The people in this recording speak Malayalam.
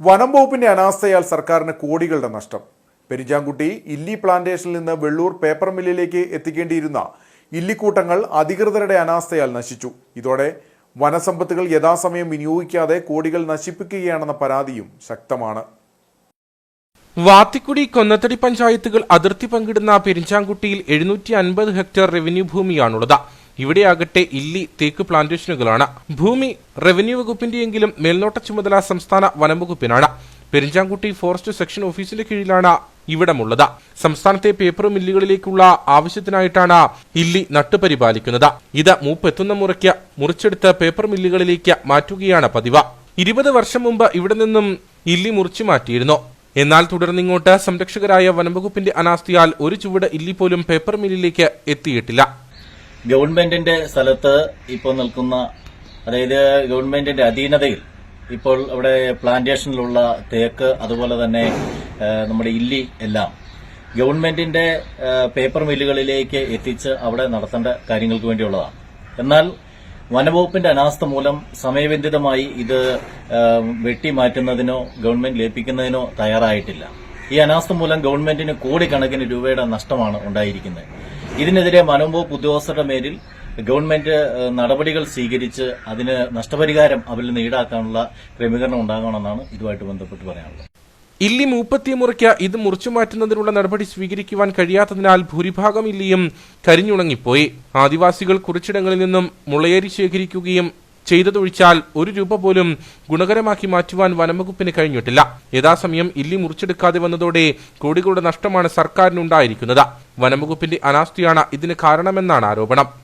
വനം വകുപ്പിന്റെ അനാസ്ഥയാൽ സർക്കാരിന് കോടികളുടെ നഷ്ടം. പെരിഞ്ചാങ്കുട്ടി ഇല്ലി പ്ലാന്റേഷനിൽ നിന്ന് വെള്ളൂർ പേപ്പർ മില്ലിലേക്ക് എത്തിക്കേണ്ടിയിരുന്ന ഇല്ലിക്കൂട്ടങ്ങൾ അധികൃതരുടെ അനാസ്ഥയാൽ നശിച്ചു. ഇതോടെ വനസമ്പത്തുകൾ യഥാസമയം വിനിയോഗിക്കാതെ കോടികൾ നശിപ്പിക്കുകയാണെന്ന പരാതിയും ശക്തമാണ്. വാത്തിക്കുടി കൊന്നത്തടി പഞ്ചായത്തുകൾ അതിർത്തി പങ്കിടുന്ന പെരിഞ്ചാങ്കുട്ടിയിൽ എഴുന്നൂറ്റി അൻപത് ഹെക്ടർ റവന്യൂ ഭൂമിയാണുള്ളത്. ഇവിടെയാകട്ടെ ഇല്ലി തേക്ക് പ്ലാന്റേഷനുകളാണ് ഭൂമി റവന്യൂ വകുപ്പിന്റെയെങ്കിലും മേൽനോട്ട ചുമതല സംസ്ഥാന വനംവകുപ്പിനാണ് പെരിഞ്ചാംകുട്ടി ഫോറസ്റ്റ് സെക്ഷൻ ഓഫീസിന്റെ കീഴിലാണ് ഇവിടമുള്ളത്. സംസ്ഥാനത്തെ പേപ്പർ മില്ലുകളിലേക്കുള്ള ആവശ്യത്തിനായിട്ടാണ് ഇല്ലി നട്ടുപരിപാലിക്കുന്നത് ഇത് മൂപ്പെത്തുന്ന മുറയ്ക്ക് മുറിച്ചെടുത്ത് പേപ്പർ മില്ലുകളിലേക്ക് മാറ്റുകയാണ് പതിവ്. ഇരുപത് വർഷം മുമ്പ് ഇവിടെ നിന്നും ഇല്ലി മുറിച്ചു മാറ്റിയിരുന്നു. എന്നാൽ തുടർന്നിങ്ങോട്ട് സംരക്ഷകരായ വനംവകുപ്പിന്റെ അനാസ്ഥയാൽ ഒരു ചുവട് ഇല്ലി പോലും പേപ്പർ മില്ലിലേക്ക് എത്തിയിട്ടില്ല. ഗവൺമെന്റിന്റെ സ്ഥലത്ത് ഇപ്പോൾ നിൽക്കുന്ന അതായത് ഗവൺമെന്റിന്റെ അധീനതയിൽ ഇപ്പോൾ അവിടെ പ്ലാന്റേഷനിലുള്ള തേക്ക് അതുപോലെ തന്നെ നമ്മുടെ ഇല്ലി എല്ലാം ഗവൺമെന്റിന്റെ പേപ്പർ മില്ലുകളിലേക്ക് എത്തിച്ച് അവിടെ നടത്തേണ്ട കാര്യങ്ങൾക്ക് വേണ്ടിയുള്ളതാണ്. എന്നാൽ വനവകുപ്പിന്റെ അനാസ്ഥ മൂലം സമയബന്ധിതമായി ഇത് വെട്ടി വെട്ടിമാറ്റുന്നതിനോ ഗവൺമെന്റ് ലയിപ്പിക്കുന്നതിനോ തയ്യാറായിട്ടില്ല. ഈ അനാസ്ഥ മൂലം ഗവൺമെന്റിന് കോടിക്കണക്കിന് രൂപയുടെ നഷ്ടമാണ് ഉണ്ടായിരിക്കുന്നത്. ഇതിനെതിരെ വനംവകുപ്പ് ഉദ്യോഗസ്ഥരുടെ മേലിൽ ഗവൺമെന്റ് നടപടികൾ സ്വീകരിച്ച് അതിന് നഷ്ടപരിഹാരം അവരിൽ നിന്ന് ഈടാക്കാനുള്ള ക്രമീകരണം ഉണ്ടാകണമെന്നാണ് ഇതുമായിട്ട് ബന്ധപ്പെട്ട് പറയാനുള്ളത്. ഇല്ലി മൂപ്പത്തി മുറയ്ക്ക് ഇത് മുറിച്ചു മാറ്റുന്നതിനുള്ള നടപടി സ്വീകരിക്കുവാൻ കഴിയാത്തതിനാൽ ഭൂരിഭാഗം ഇല്ലിയും കരിഞ്ഞുണങ്ങിപ്പോയി. ആദിവാസികൾ കുറിച്ചിടങ്ങളിൽ നിന്നും മുളയേരി ശേഖരിക്കുകയും ചെയ്തതൊഴിച്ചാൽ ഒരു രൂപ പോലും ഗുണകരമാക്കി മാറ്റുവാൻ വനംവകുപ്പിന് കഴിഞ്ഞിട്ടില്ല. യഥാസമയം ഇല്ലി മുറിച്ചെടുക്കാതെ വന്നതോടെ കോടികളുടെ നഷ്ടമാണ് സർക്കാരിനുണ്ടായിരിക്കുന്നത്. വനംവകുപ്പിന്റെ അനാസ്ഥയാണ് ഇതിന് കാരണമെന്നാണ് ആരോപണം.